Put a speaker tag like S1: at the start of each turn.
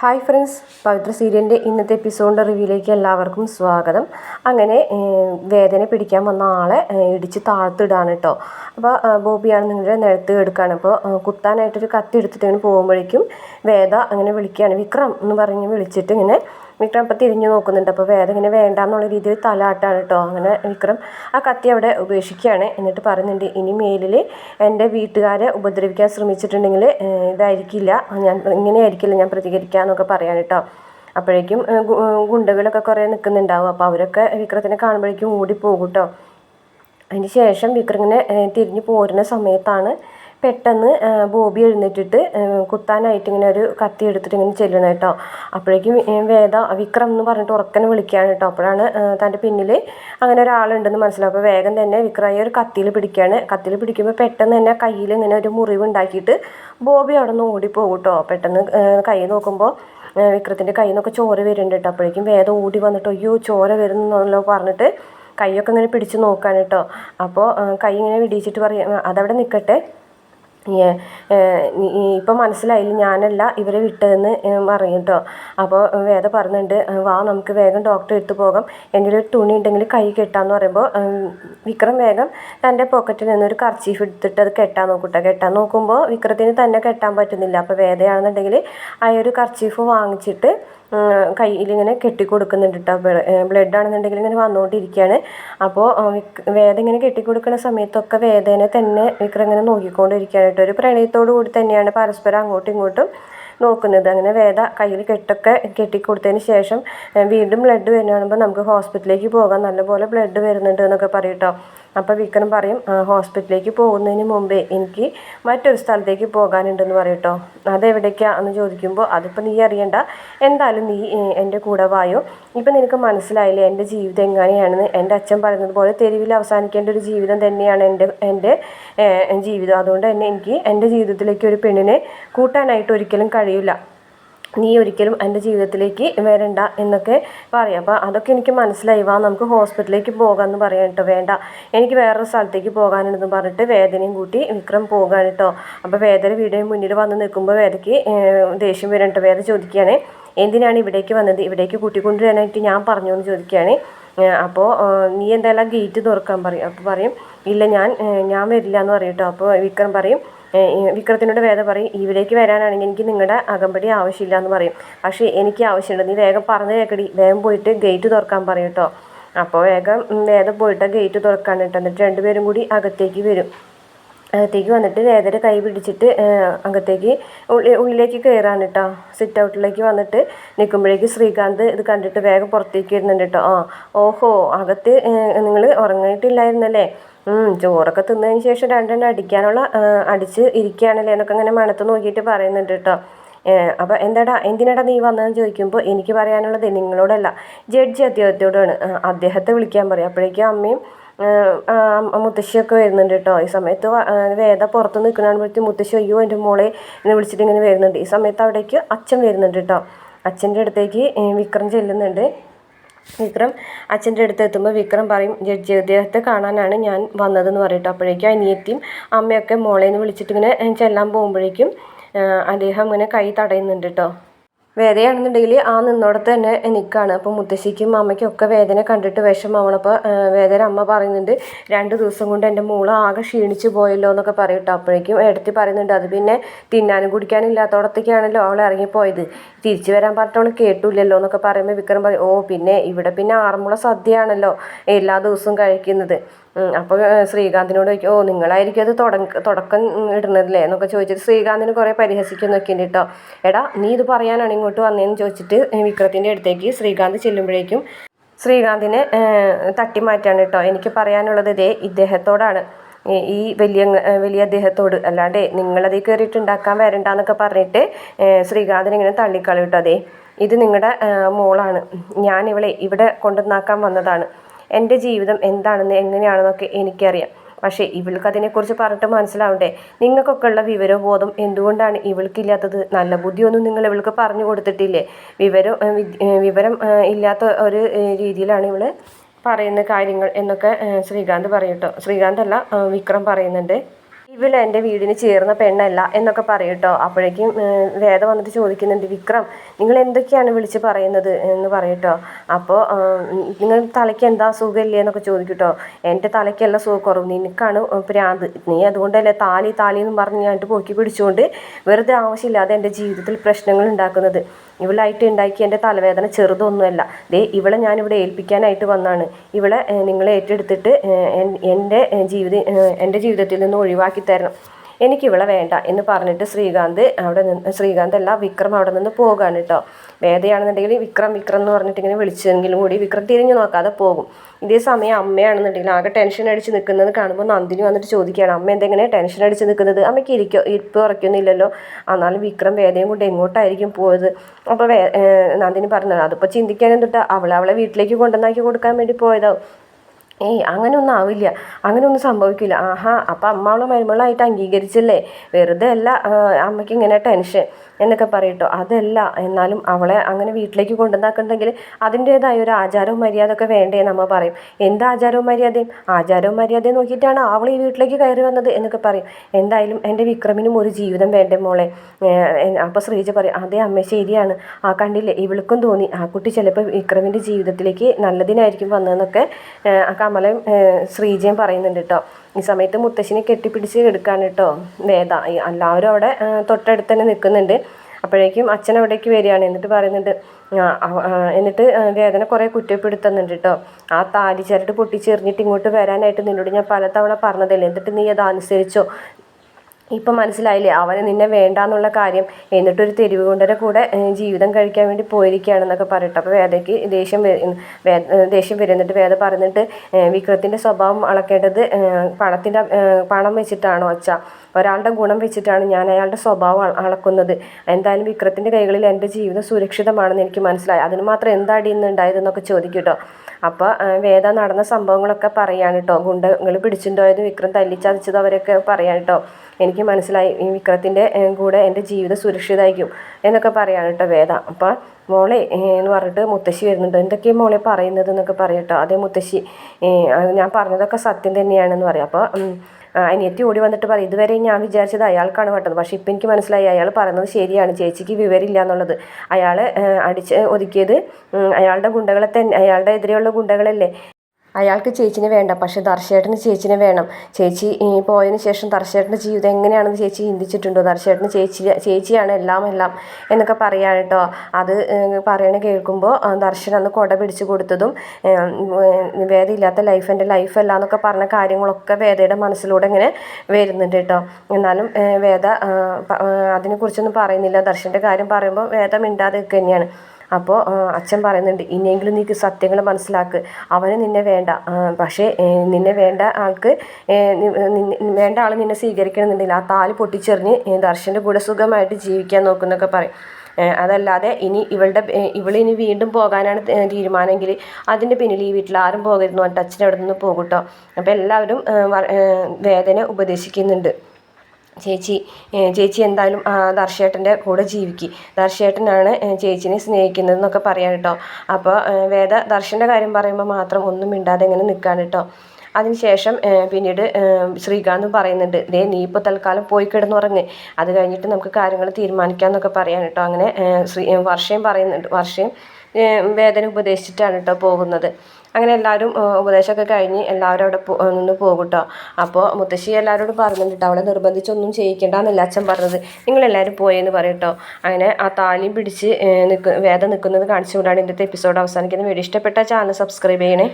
S1: Hi friends പവിത്ര സീരിയലിന്റെ ഇന്നത്തെ എപ്പിസോഡിന്റെ റിവ്യൂയിലേക്ക് എല്ലാവർക്കും സ്വാഗതം. അങ്ങനെ വേദന പിടിക്കാൻ വന്ന ആളെ ഇടിച്ച് താഴ്ത്തിടാണ് കേട്ടോ അപ്പോൾ ബോബിയാണ് നിങ്ങളുടെ നിലത്ത് എടുക്കുകയാണ് അപ്പോൾ കുത്താനായിട്ടൊരു കത്തി എടുത്തിട്ട് ഇങ്ങനെ പോകുമ്പോഴേക്കും വേദ അങ്ങനെ വിളിക്കുകയാണ്. വിക്രം എന്ന് പറഞ്ഞ് വിളിച്ചിട്ട് ഇങ്ങനെ വിക്രം അപ്പം തിരിഞ്ഞു നോക്കുന്നുണ്ട്. അപ്പോൾ വേദ ഇങ്ങനെ വേണ്ട എന്നുള്ള രീതിയിൽ തലാട്ടാണ് കേട്ടോ അങ്ങനെ വിക്രം ആ കത്തി അവിടെ ഉപേക്ഷിക്കുകയാണ്. എന്നിട്ട് പറയുന്നുണ്ട് ഇനി മേലിൽ എന്റെ വീട്ടുകാരെ ഉപദ്രവിക്കാൻ ശ്രമിച്ചിട്ടുണ്ടെങ്കിൽ ഇതായിരിക്കില്ല. ഞാൻ ഇങ്ങനെയായിരിക്കില്ല ഞാൻ പ്രതികരിക്കുക എന്നൊക്കെ പറയാൻ കേട്ടോ അപ്പോഴേക്കും ഗുണ്ടകളൊക്കെ കുറേ നിൽക്കുന്നുണ്ടാവും. അപ്പോൾ അവരൊക്കെ വിക്രത്തിനെ കാണുമ്പോഴേക്കും ഓടിപ്പോകും കേട്ടോ അതിന് ശേഷം വിക്രം ഇങ്ങനെ ഏഹ്, തിരിഞ്ഞു പോരുന്ന സമയത്താണ് പെട്ടെന്ന് ബോബി എഴുന്നേറ്റിട്ട് കുത്താനായിട്ട് ഇങ്ങനെ ഒരു കത്തി എടുത്തിട്ട് ഇങ്ങനെ ചെല്ലണം കേട്ടോ. അപ്പോഴേക്കും വേദ വിക്രം എന്ന് പറഞ്ഞിട്ട് ഉറക്കനെ വിളിക്കുകയാണ് കേട്ടോ. അപ്പോഴാണ് തന്റെ പിന്നിൽ അങ്ങനെ ഒരാളുണ്ടെന്ന് മനസ്സിലാവും. അപ്പോൾ വേഗം തന്നെ വിക്രയെ ഒരു കത്തിയിൽ പിടിക്കുകയാണ്. കത്തിയിൽ പിടിക്കുമ്പോൾ പെട്ടെന്ന് തന്നെ കയ്യിൽ ഇങ്ങനെ ഒരു മുറിവ് ഉണ്ടാക്കിയിട്ട് ബോബി അവിടെ നിന്ന് ഓടിപ്പോകും കേട്ടോ. പെട്ടെന്ന് കൈ നോക്കുമ്പോൾ വിക്രത്തിന്റെ കയ്യിൽ നിന്നൊക്കെ ചോര വരുന്നുണ്ട് കേട്ടോ. അപ്പോഴേക്കും വേദം ഓടി വന്നിട്ട് അയ്യോ ചോര വരുന്നല്ലോ പറഞ്ഞിട്ട് കൈയൊക്കെ ഇങ്ങനെ പിടിച്ച് നോക്കാൻ കേട്ടോ. അപ്പോൾ കൈ ഇങ്ങനെ വിടിയിച്ചിട്ട് പറയും അതവിടെ നിൽക്കട്ടെ. ഇപ്പം മനസ്സിലായില്ല ഞാനല്ല ഇവരെ വിട്ടതെന്ന് പറയും കേട്ടോ അപ്പോൾ വേദ പറഞ്ഞുണ്ട് വാ നമുക്ക് വേഗം ഡോക്ടറെ എടുത്ത് പോകാം. എന്റെ ഒരു തുണി ഉണ്ടെങ്കിൽ കൈ കെട്ടാന്ന് പറയുമ്പോൾ വിക്രം വേഗം തന്റെ പോക്കറ്റിൽ നിന്നൊരു കർച്ചീഫ് എടുത്തിട്ട് അത് കെട്ടാൻ നോക്കൂട്ടോ കെട്ടാൻ നോക്കുമ്പോൾ വിക്രത്തിന് തന്നെ കെട്ടാൻ പറ്റുന്നില്ല. അപ്പോൾ വേദയാണെന്നുണ്ടെങ്കിൽ ആ ഒരു കർച്ചീഫ് വാങ്ങിച്ചിട്ട് കയ്യിലിങ്ങനെ കെട്ടി കൊടുക്കുന്നുണ്ട് കേട്ടോ ബ്ലഡ് ആണെന്നുണ്ടെങ്കിൽ ഇങ്ങനെ വന്നുകൊണ്ടിരിക്കുകയാണ് അപ്പോൾ വേദ ഇങ്ങനെ കെട്ടിക്കൊടുക്കുന്ന സമയത്തൊക്കെ വേദനെ തന്നെ വിക്രം ഇങ്ങനെ നോക്കിക്കൊണ്ടിരിക്കുകയാണ് കേട്ടോ. ഒരു പ്രണയത്തോടു കൂടി തന്നെയാണ് പരസ്പരം അങ്ങോട്ടും ഇങ്ങോട്ടും നോക്കുന്നത്. അങ്ങനെ വേദ കയ്യിൽ കെട്ടൊക്കെ കെട്ടിക്കൊടുത്തതിന് ശേഷം വീണ്ടും ബ്ലഡ് വരുന്ന നമുക്ക് ഹോസ്പിറ്റലിലേക്ക് പോകാം. നല്ലപോലെ ബ്ലഡ് വരുന്നുണ്ട് എന്നൊക്കെ പറയും കേട്ടോ. അപ്പോൾ വിക്രം പറയും "ആ, ഹോസ്പിറ്റലിലേക്ക് പോകുന്നതിന് മുമ്പേ എനിക്ക് മറ്റൊരു സ്ഥലത്തേക്ക് പോകാനുണ്ടെന്ന് പറയട്ടോ അതെവിടേക്കാണ് അതെവിടേക്കാ? എന്ന് ചോദിക്കുമ്പോൾ അതിപ്പോൾ നീ അറിയണ്ട. എന്തായാലും നീ എന്റെ കൂടെ വായോ. ഇപ്പം നിനക്ക് മനസ്സിലായില്ലേ എന്റെ ജീവിതം എങ്ങനെയാണെന്ന്? എന്റെ അച്ഛൻ പറയുന്നത് പോലെ തെരുവിൽ അവസാനിക്കേണ്ട ഒരു ജീവിതം തന്നെയാണ് എന്റെ എന്റെ ജീവിതം. അതുകൊണ്ട് തന്നെ എനിക്ക് എന്റെ ജീവിതത്തിലേക്ക് ഒരു പെണ്ണിനെ കൂട്ടാനായിട്ട് ഒരിക്കലും കഴിയില്ല. നീ ഒരിക്കലും എന്റെ ജീവിതത്തിലേക്ക് വരണ്ട എന്നൊക്കെ പറയും. അപ്പോൾ അതൊക്കെ എനിക്ക് മനസ്സിലായി. വാ നമുക്ക് ഹോസ്പിറ്റലിലേക്ക് പോകാമെന്ന് പറയാം കേട്ടോ. വേണ്ട എനിക്ക് വേറൊരു സ്ഥലത്തേക്ക് പോകാനുണ്ടെന്ന് പറഞ്ഞിട്ട് വേദനയും കൂട്ടി വിക്രം പോകാൻ കേട്ടോ. അപ്പോൾ വേദന വീടിന് മുന്നിൽ വന്ന് നിൽക്കുമ്പോൾ വേദയ്ക്ക് ദേഷ്യം വരും കേട്ടോ. വേദ ചോദിക്കുകയാണ് എന്തിനാണ് ഇവിടേക്ക് വന്നത്? ഇവിടേക്ക് കൂട്ടിക്കൊണ്ടുവരാനായിട്ട് ഞാൻ പറഞ്ഞു എന്ന് ചോദിക്കുകയാണ്. അപ്പോൾ നീ എന്തായാലും ഗേറ്റ് തുറക്കാൻ പറയും. അപ്പോൾ പറയും ഇല്ല ഞാൻ ഞാൻ വരില്ല എന്ന് പറയും കേട്ടോ. അപ്പോൾ വിക്രം പറയും വിക്രത്തിനോട് വേദ പറയും ഇവിടേക്ക് വരാനാണെങ്കിൽ എനിക്ക് നിങ്ങളുടെ അകമ്പടി ആവശ്യമില്ല എന്ന് പറയും. പക്ഷേ എനിക്ക് ആവശ്യമുണ്ട് നീ വേഗം പറഞ്ഞു കേൾക്കടി വേഗം പോയിട്ട് ഗേറ്റ് തുറക്കാൻ പറയും കേട്ടോ. അപ്പോൾ വേഗം വേദം പോയിട്ട് ഗേറ്റ് തുറക്കാൻ കേട്ടോ. എന്നിട്ട് രണ്ടുപേരും കൂടി അകത്തേക്ക് വരും. അകത്തേക്ക് വന്നിട്ട് വേദരെ കൈ പിടിച്ചിട്ട് അകത്തേക്ക് ഉള്ളി ഉള്ളിലേക്ക് കയറാണ് കേട്ടോ. സിറ്റ് ഔട്ടിലേക്ക് വന്നിട്ട് നിൽക്കുമ്പോഴേക്ക് ശ്രീകാന്ത് ഇത് കണ്ടിട്ട് വേഗം പുറത്തേക്ക് വരുന്നുണ്ട് കേട്ടോ. ആ ഓഹോ അകത്ത് നിങ്ങൾ ഉറങ്ങിയിട്ടില്ലായിരുന്നല്ലേ? ചോറൊക്കെ തിന്നതിന് ശേഷം രണ്ടെണ്ണം അടിക്കാനുള്ള അടിച്ച് ഇരിക്കുകയാണല്ലേ എന്നൊക്കെ ഇങ്ങനെ മണത്ത് നോക്കിയിട്ട് പറയുന്നുണ്ട് കേട്ടോ. അപ്പോൾ എന്താടാ എന്തിനാടാ നീ വന്നതെന്ന് ചോദിക്കുമ്പോൾ എനിക്ക് പറയാനുള്ളത് നിങ്ങളോടല്ല ജഡ്ജി അദ്ദേഹത്തോടാണ്. അദ്ദേഹത്തെ വിളിക്കാൻ പറയും. അപ്പോഴേക്കും അമ്മയും മുത്തശ്ശിയൊക്കെ വരുന്നുണ്ട് കേട്ടോ. ഈ സമയത്ത് വേദ പുറത്ത് നിൽക്കണപ്പോഴത്തേക്കും മുത്തശ്ശി അയ്യോ എന്റെ മോളെ എന്നെ വിളിച്ചിട്ട് ഇങ്ങനെ വരുന്നുണ്ട്. ഈ സമയത്ത് അവിടേക്ക് അച്ഛൻ വരുന്നുണ്ട് കേട്ടോ. അച്ഛന്റെ അടുത്തേക്ക് വിക്രം ചെല്ലുന്നുണ്ട്. വിക്രം അച്ഛന്റെ അടുത്ത് എത്തുമ്പോൾ വിക്രം പറയും ജഡ്ജി അദ്ദേഹത്തെ കാണാനാണ് ഞാൻ വന്നതെന്ന് പറയട്ടെ അപ്പോഴേക്കും അനിയത്തിയും അമ്മയൊക്കെ മോളേന്ന് വിളിച്ചിട്ട് ഇങ്ങനെ ചെല്ലാൻ പോകുമ്പോഴേക്കും അദ്ദേഹം ഇങ്ങനെ കൈ തടയുന്നുണ്ട് കേട്ടോ വേദയാണെന്നുണ്ടെങ്കിൽ ആ നിന്നോടത്ത് തന്നെ നിൽക്കുകയാണ് അപ്പോൾ മുത്തശ്ശിക്കും അമ്മയ്ക്കും ഒക്കെ വേദന കണ്ടിട്ട് വിഷമാവണം അപ്പോൾ വേദന അമ്മ പറയുന്നുണ്ട് രണ്ട് ദിവസം കൊണ്ട് എന്റെ മോൾ ആകെ ക്ഷീണിച്ചു പോയല്ലോ എന്നൊക്കെ പറയട്ടോ. അപ്പോഴേക്കും എടുത്തി പറയുന്നുണ്ട് അത് പിന്നെ തിന്നാനും കുടിക്കാനും ഇല്ലാത്തോടത്തേക്കാണല്ലോ അവൾ ഇറങ്ങിപ്പോയത്. തിരിച്ചു വരാൻ പറഞ്ഞിട്ട് അവൾ കേട്ടില്ലല്ലോ എന്നൊക്കെ പറയുമ്പോൾ വിക്രം പറയും ഓ പിന്നെ ഇവിടെ പിന്നെ ആറന്മുള സദ്യയാണല്ലോ എല്ലാ ദിവസവും കഴിക്കുന്നത്. അപ്പോൾ ശ്രീകാന്തിനോട് ചോദിക്കും ഓ നിങ്ങളായിരിക്കും അത് തുടക്ക തുടക്കം ഇടുന്നതല്ലേ? എന്നൊക്കെ ചോദിച്ചിട്ട് ശ്രീകാന്തിന് കുറേ പരിഹസിക്കുന്നൊക്കെ ഉണ്ട് കേട്ടോ എടാ നീ ഇത് പറയാനാണ് ഇങ്ങോട്ട് വന്നതെന്ന് ചോദിച്ചിട്ട് വിക്രത്തിന്റെ അടുത്തേക്ക് ശ്രീകാന്ത് ചെല്ലുമ്പോഴേക്കും ശ്രീകാന്തിനെ തട്ടി മാറ്റാണ് കേട്ടോ എനിക്ക് പറയാനുള്ളത് ഇതേ ഇദ്ദേഹത്തോടാണ്. ഈ- വലിയ വലിയ അദ്ദേഹത്തോട്. അല്ലാണ്ട് നിങ്ങളതിൽ കയറിയിട്ട് ഉണ്ടാക്കാൻ വരണ്ടെന്നൊക്കെ പറഞ്ഞിട്ട് ശ്രീകാന്തിനെ ഇങ്ങനെ തള്ളിക്കളയിട്ടോ അതെ ഇത് നിങ്ങളുടെ മോളാണ്. ഞാൻ ഇവളെ ഇവിടെ കൊണ്ടുവന്നാക്കാൻ വന്നതാണ്. എന്റെ ജീവിതം എന്താണെന്ന് എങ്ങനെയാണെന്നൊക്കെ എനിക്കറിയാം. പക്ഷേ ഇവൾക്ക് അതിനെക്കുറിച്ച് പറഞ്ഞിട്ട് മനസ്സിലാവണ്ടേ? നിങ്ങൾക്കൊക്കെ ഉള്ള വിവരബോധം എന്തുകൊണ്ടാണ് ഇവൾക്കില്ലാത്തത്? നല്ല ബുദ്ധിയൊന്നും നിങ്ങൾ ഇവൾക്ക് പറഞ്ഞു കൊടുത്തിട്ടില്ലേ? വിവരം വിവരം ഇല്ലാത്ത ഒരു രീതിയിലാണ് ഇവൾ പറയുന്ന കാര്യങ്ങൾ എന്നൊക്കെ ശ്രീകാന്ത് പറയട്ടോ ശ്രീകാന്തല്ല വിക്രം പറയുന്നുണ്ട്. ഇവൾ എന്റെ വീടിന് ചേർന്ന പെണ്ണല്ല എന്നൊക്കെ പറയും കേട്ടോ. അപ്പോഴേക്കും വേദ വന്നിട്ട് ചോദിക്കുന്നുണ്ട് വിക്രം നിങ്ങൾ എന്തൊക്കെയാണ് വിളിച്ച് പറയുന്നത്? എന്ന് പറയും കേട്ടോ. അപ്പോൾ നിങ്ങൾ തലയ്ക്ക് എന്താ സുഖമില്ലേ എന്നൊക്കെ ചോദിക്കട്ടോ കേട്ടോ. എന്റെ തലയ്ക്കല്ല സുഖക്കുറവ് നിനക്കാണ് പ്രാന്ത്. നീ അതുകൊണ്ടല്ലേ താലി താലി എന്ന് പറഞ്ഞ് ഞാൻ പോക്കി പിടിച്ചുകൊണ്ട് വെറുതെ ആവശ്യമില്ലാതെ എന്റെ ജീവിതത്തിൽ പ്രശ്നങ്ങൾ ഉണ്ടാക്കുന്നത്. ഇവളായിട്ട് ഉണ്ടാക്കിയ എന്റെ തലവേദന ചെറുതൊന്നുമല്ല. ദേ ഇവളെ ഞാനിവിടെ ഏൽപ്പിക്കാനായിട്ട് വന്നാണ്. ഇവളെ നിങ്ങൾ ഏറ്റെടുത്തിട്ട് എന്റെ ജീവിത എന്റെ ജീവിതത്തിൽ നിന്ന് ഒഴിവാക്കി തരണം. എനിക്കിവളെ വേണ്ട എന്ന് പറഞ്ഞിട്ട് ശ്രീകാന്ത് അവിടെ നിന്ന് ശ്രീകാന്ത് അല്ല വിക്രം അവിടെ നിന്ന് പോകുകയാണ് കേട്ടോ വേദയാണെന്നുണ്ടെങ്കിൽ വിക്രം വിക്രം എന്ന് പറഞ്ഞിട്ട് ഇങ്ങനെ വിളിച്ചെങ്കിലും കൂടി വിക്രം തിരിഞ്ഞു നോക്കാതെ പോകും. ഇതേ സമയം അമ്മയാണെന്നുണ്ടെങ്കിൽ ആകെ ടെൻഷൻ അടിച്ച് നിൽക്കുന്നത് കാണുമ്പോൾ നന്ദിനി വന്നിട്ട് ചോദിക്കുകയാണ് അമ്മ എന്തെങ്ങനെ ടെൻഷൻ അടിച്ച് നിൽക്കുന്നത്? അമ്മയ്ക്ക് ഇരിക്കോ ഇരിപ്പ് ഉറയ്ക്കുന്നില്ലല്ലോ. എന്നാലും വിക്രം വേദയും കൊണ്ട് എങ്ങോട്ടായിരിക്കും പോയത്? അപ്പോൾ വേ നന്ദിനി പറഞ്ഞത് അതിപ്പോൾ ചിന്തിക്കാൻ എന്തിട്ടാ അവളെ അവളെ വീട്ടിലേക്ക് കൊണ്ടുവന്നാക്കി കൊടുക്കാൻ വേണ്ടി പോയതാവും ഏയ് അങ്ങനെയൊന്നും ആവില്ല. അങ്ങനെയൊന്നും സംഭവിക്കില്ല. ആഹാ അപ്പം അമ്മ മരുമകളായിട്ട് അംഗീകരിച്ചല്ലേ? വെറുതെ അല്ല അമ്മയ്ക്ക് ഇങ്ങനെ ടെൻഷൻ. എന്നൊക്കെ പറയട്ടോ. അതല്ല എന്നാലും അവളെ അങ്ങനെ വീട്ടിലേക്ക് കൊണ്ടുവന്നാക്കുന്നുണ്ടെങ്കിൽ അതിന്റേതായ ഒരു ആചാരവും മര്യാദ വേണ്ടേ നമ്മൾ പറയും. എന്ത് ആചാരവും മര്യാദയും? ആചാരവും മര്യാദയും നോക്കിയിട്ടാണ് അവൾ ഈ വീട്ടിലേക്ക് കയറി വന്നത് എന്നൊക്കെ പറയും. എന്തായാലും എന്റെ വിക്രമിനും ഒരു ജീവിതം വേണ്ടേ മോളെ? അപ്പോൾ ശ്രീജ പറയും അതേ അമ്മ ശരിയാണ്. ആ കണ്ടില്ലേ ഇവൾക്കും തോന്നി. ആ കുട്ടി ചിലപ്പോൾ വിക്രമിന്റെ ജീവിതത്തിലേക്ക് നല്ലതിനായിരിക്കും വന്നതെന്നൊക്കെ ആ കമലയും ശ്രീജയും പറയുന്നുണ്ട് കേട്ടോ. ഈ സമയത്ത് മുത്തശ്ശിനെ കെട്ടിപ്പിടിച്ച് എടുക്കാൻ കേട്ടോ. വേദ എല്ലാവരും അവിടെ തൊട്ടടുത്ത് തന്നെ നിൽക്കുന്നുണ്ട്. അപ്പോഴേക്കും അച്ഛൻ അവിടേക്ക് വരികയാണ്. എന്നിട്ട് പറയുന്നുണ്ട് എന്നിട്ട് വേദന കുറേ കുറ്റപ്പെടുത്തുന്നുണ്ട് കേട്ടോ. ആ താലി ചരട് പൊട്ടിച്ചെറിഞ്ഞിട്ട് ഇങ്ങോട്ട് വരാനായിട്ട് നിന്നോട് ഞാൻ പലതവണ പറഞ്ഞതല്ലേ? എന്നിട്ട് നീ അത് അനുസരിച്ചോ? ഇപ്പം മനസ്സിലായില്ലേ? അവന് നിന്നെ വേണ്ട എന്നുള്ള കാര്യം എന്നിട്ടൊരു തെരുവ് കൊണ്ടരെ കൂടെ ജീവിതം കഴിക്കാൻ വേണ്ടി പോയിരിക്കുകയാണെന്നൊക്കെ പറയട്ടെ അപ്പോൾ വേദയ്ക്ക് ദേഷ്യം ദേഷ്യം വരുന്നിട്ട് വേദ പറഞ്ഞിട്ട് വിക്രത്തിന്റെ സ്വഭാവം അളക്കേണ്ടത് പണത്തിന്റെ പണം വെച്ചിട്ടാണോ അച്ഛ ഒരാളുടെ ഗുണം വെച്ചിട്ടാണ് ഞാൻ അയാളുടെ സ്വഭാവം അളക്കുന്നത്. എന്തായാലും വിക്രത്തിന്റെ കൈകളിൽ എന്റെ ജീവിതം സുരക്ഷിതമാണെന്ന് എനിക്ക് മനസ്സിലായി. അതിന് മാത്രം ഇന്ന് ഉണ്ടായതെന്നൊക്കെ ചോദിക്കും കേട്ടോ അപ്പോൾ വേദ നടന്ന സംഭവങ്ങളൊക്കെ പറയാണ് കേട്ടോ ഗുണ്ടകൾ പിടിച്ചിട്ടുണ്ടായത് വിക്രം തല്ലിച്ചതച്ചത് അവരൊക്കെ പറയാൻ കേട്ടോ എനിക്ക് മനസ്സിലായി ഈ വിക്രത്തിന്റെ കൂടെ എന്റെ ജീവിതം സുരക്ഷിതമായിരിക്കും എന്നൊക്കെ പറയാണ് കേട്ടോ വേദ? അപ്പോൾ മോളെ എന്ന് പറഞ്ഞിട്ട് മുത്തശ്ശി വരുന്നുണ്ട്. എന്തൊക്കെയാണ് മോളെ പറയുന്നത് എന്നൊക്കെ പറയട്ടോ? അതേ മുത്തശ്ശി ഞാൻ പറഞ്ഞതൊക്കെ സത്യം തന്നെയാണെന്ന് പറയാം. അപ്പോൾ അനിയത്തി ഓടി വന്നിട്ട് പറയും ഇതുവരെ ഞാൻ വിചാരിച്ചത് അയാൾക്കാണ് പെട്ടത് പക്ഷേ ഇപ്പം എനിക്ക് മനസ്സിലായി അയാൾ പറയുന്നത് ശരിയാണ്. ചേച്ചിക്ക് വിവരമില്ല എന്നുള്ളത്. അയാൾ അടിച്ച് ഒതുക്കിയത് അയാളുടെ ഗുണ്ടകളെ തന്നെ അയാളുടെ എതിരെയുള്ള ഗുണ്ടകളല്ലേ? അയാൾക്ക് ചേച്ചിനെ വേണ്ട. പക്ഷേ ദർശേട്ടന് ചേച്ചിനെ വേണം. ചേച്ചി പോയതിന് ശേഷം ദർശേട്ടന്റെ ജീവിതം എങ്ങനെയാണെന്ന് ചേച്ചി ചിന്തിച്ചിട്ടുണ്ടോ? ദർശേട്ടന് ചേച്ചി ചേച്ചിയാണ് എല്ലാം എല്ലാം എന്നൊക്കെ പറയാൻ കേട്ടോ. അത് പറയണ കേൾക്കുമ്പോൾ ദർശൻ അന്ന് കൊട പിടിച്ചു കൊടുത്തതും വേദയില്ലാത്ത ലൈഫ് എന്റെ ലൈഫല്ല എന്നൊക്കെ പറഞ്ഞ കാര്യങ്ങളൊക്കെ വേദയുടെ മനസ്സിലൂടെ ഇങ്ങനെ വരുന്നുണ്ട് കേട്ടോ. എന്നാലും വേദ അതിനെക്കുറിച്ചൊന്നും പറയുന്നില്ല. ദർശന്റെ കാര്യം പറയുമ്പോൾ വേദ മിണ്ടാതെ തന്നെയാണ്. അപ്പോൾ അച്ഛൻ പറയുന്നുണ്ട് ഇനിയെങ്കിലും നീക്ക് സത്യങ്ങൾ മനസ്സിലാക്ക്. അവന് നിന്നെ വേണ്ട. പക്ഷേ നിന്നെ വേണ്ട ആൾക്ക് വേണ്ട ആൾ നിന്നെ സ്വീകരിക്കണമെന്നുണ്ടെങ്കിൽ ആ താൽ പൊട്ടിച്ചെറിഞ്ഞ് ദർശന്റെ കൂടെ സുഖമായിട്ട് ജീവിക്കാൻ നോക്കുന്നൊക്കെ പറയും. അതല്ലാതെ ഇനി ഇവളുടെ ഇവളിനി വീണ്ടും പോകാനാണ് തീരുമാനമെങ്കിൽ അതിന്റെ പിന്നിൽ ഈ വീട്ടിൽ ആരും പോകരുതെന്ന് പറഞ്ഞിട്ട് അച്ഛൻ അവിടെ നിന്ന് പോകും കേട്ടോ അപ്പോൾ എല്ലാവരും വേദന ഉപദേശിക്കുന്നുണ്ട്. ചേച്ചി ചേച്ചി എന്തായാലും ദർശേട്ടന്റെ കൂടെ ജീവിക്കി. ദർശേട്ടനാണ് ചേച്ചിനെ സ്നേഹിക്കുന്നതെന്നൊക്കെ പറയാൻ കേട്ടോ. അപ്പോൾ വേദ ദർശന്റെ കാര്യം പറയുമ്പോൾ മാത്രം ഒന്നും മിണ്ടാതെ ഇങ്ങനെ നിൽക്കാൻ കേട്ടോ. അതിനുശേഷം പിന്നീട് ശ്രീകാന്ത് പറയുന്നുണ്ട് ദേ നീ ഇപ്പോൾ തൽക്കാലം പോയി കിടന്നുറങ്ങ്. അത് കഴിഞ്ഞിട്ട് നമുക്ക് കാര്യങ്ങൾ തീരുമാനിക്കാം എന്നൊക്കെ പറയാൻ കേട്ടോ. അങ്ങനെ ശ്രീ വർഷയും പറയുന്നുണ്ട്. വർഷയും വേദന ഉപദേശിച്ചിട്ടാണ് കേട്ടോ പോകുന്നത്. അങ്ങനെ എല്ലാവരും ഉപദേശമൊക്കെ കഴിഞ്ഞ് എല്ലാവരും അവിടെ നിന്ന് പോകും കേട്ടോ അപ്പോൾ മുത്തശ്ശി എല്ലാവരോടും പറഞ്ഞിട്ട് അവളെ നിർബന്ധിച്ചൊന്നും ചെയ്യിക്കേണ്ടെന്നല്ല അച്ഛൻ പറഞ്ഞത്. നിങ്ങളെല്ലാവരും പോയെന്ന് പറയും കേട്ടോ. അങ്ങനെ ആ താലിയും പിടിച്ച് നിൽക്കുന്ന വേദം നിൽക്കുന്നത് കാണിച്ചുകൊണ്ടാണ് ഇന്നത്തെ എപ്പിസോഡ് അവസാനിക്കുന്നത്. വീഡിയോ ഇഷ്ടപ്പെട്ട ചാനൽ സബ്സ്ക്രൈബ് ചെയ്യണേ.